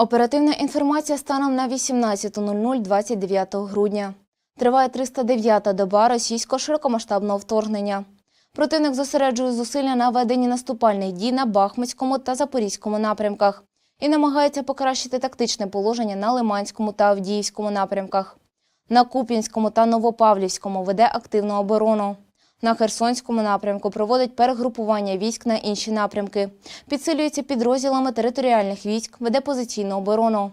Оперативна інформація станом на 18.00 29 грудня. Триває 309-та доба російського широкомасштабного вторгнення. Противник зосереджує зусилля на веденні наступальних дій на Бахмутському та Запорізькому напрямках і намагається покращити тактичне положення на Лиманському та Авдіївському напрямках. На Куп'янському та Новопавлівському веде активну оборону. На Херсонському напрямку проводить перегрупування військ на інші напрямки. Підсилюється підрозділами територіальних військ, веде позиційну оборону.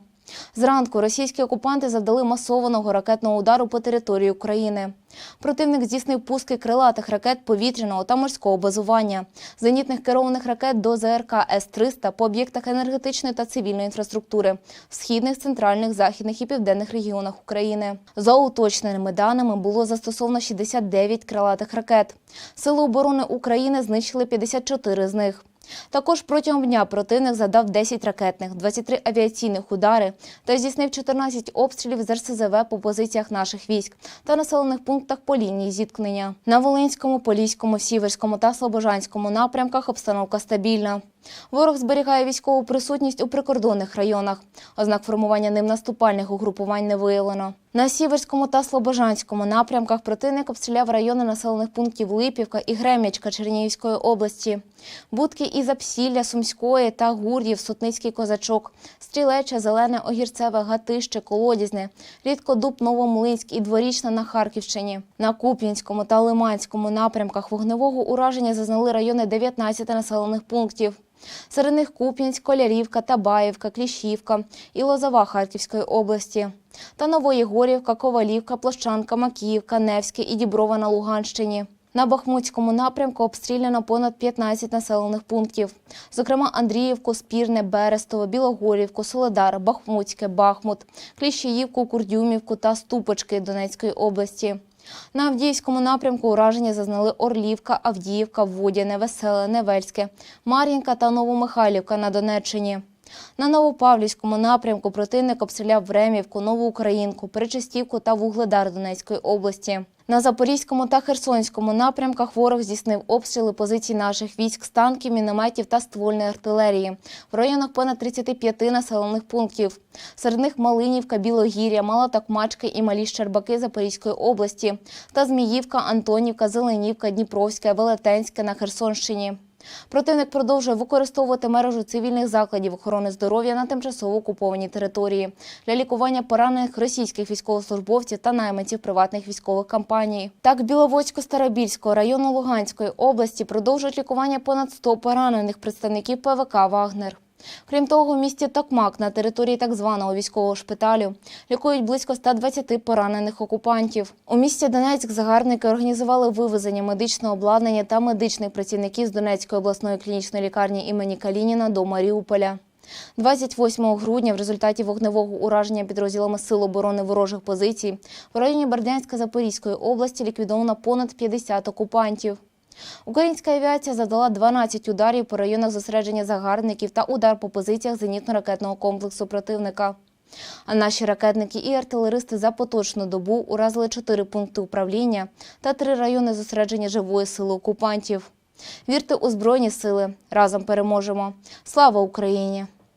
Зранку російські окупанти завдали масованого ракетного удару по території України. Противник здійснив пуски крилатих ракет повітряного та морського базування, зенітних керованих ракет до ЗРК С-300 по об'єктах енергетичної та цивільної інфраструктури в східних, центральних, західних і південних регіонах України. За уточненими даними було застосовано 69 крилатих ракет. Сили оборони України знищили 54 з них. Також протягом дня противник задав 10 ракетних, 23 авіаційних удари та здійснив 14 обстрілів з РСЗВ по позиціях наших військ та населених пунктах по лінії зіткнення. На Волинському, Поліському, Сіверському та Слобожанському напрямках обстановка стабільна. Ворог зберігає військову присутність у прикордонних районах. Ознак формування ним наступальних угрупувань не виявлено. На Сіверському та Слобожанському напрямках противник обстріляв райони населених пунктів Липівка і Гремячка Чернігівської області, Будки і Запсілля Сумської та Гур'їв, Сотницький козачок, Стрілеча, Зелене, Огірцеве, Гатище, Колодізне, Рідкодуб, Новомлинськ і Дворічна на Харківщині. На Куп'янському та Лиманському напрямках вогневого ураження зазнали райони 19 населених пунктів. Серед них Куп'янськ, Колярівка, Табаївка, Кліщівка і Лозова Харківської області. Та Новоєгорівка, Ковалівка, Площанка, Макіївка, Невське і Діброва на Луганщині. На Бахмутському напрямку обстріляно понад 15 населених пунктів. Зокрема, Андріївку, Спірне, Берестово, Білогорівку, Соледар, Бахмутське, Бахмут, Кліщіївку, Курдюмівку та Ступочки Донецької області. На Авдіївському напрямку ураження зазнали Орлівка, Авдіївка, Водяне, Веселе, Невельське, Мар'їнка та Новомихайлівка на Донеччині. На Новопавлівському напрямку противник обстріляв Времівку, Новоукраїнку, Перечистівку та Вугледар Донецької області. На Запорізькому та Херсонському напрямках ворог здійснив обстріли позицій наших військ з танків, мінометів та ствольної артилерії в районах понад 35 населених пунктів. Серед них Малинівка, Білогір'я, Мала Такмачка і Малі Щербаки Запорізької області та Зміївка, Антонівка, Зеленівка, Дніпровська, Велетенська на Херсонщині. Противник продовжує використовувати мережу цивільних закладів охорони здоров'я на тимчасово окупованій території для лікування поранених російських військовослужбовців та найманців приватних військових компаній. Так, Біловодсько-Старобільського району Луганської області продовжують лікування понад 100 поранених представників ПВК Вагнер. Крім того, в місті Токмак на території так званого військового шпиталю лікують близько 120 поранених окупантів. У місті Донецьк загарбники організували вивезення медичного обладнання та медичних працівників з Донецької обласної клінічної лікарні імені Калініна до Маріуполя. 28 грудня в результаті вогневого ураження підрозділами Сил оборони ворожих позицій в районі Бердянська Запорізької області ліквідовано понад 50 окупантів. Українська авіація завдала 12 ударів по районах зосередження загарбників та удар по позиціях зенітно-ракетного комплексу противника. А наші ракетники і артилеристи за поточну добу уразили 4 пункти управління та 3 райони зосередження живої сили окупантів. Вірте у Збройні сили. Разом переможемо. Слава Україні!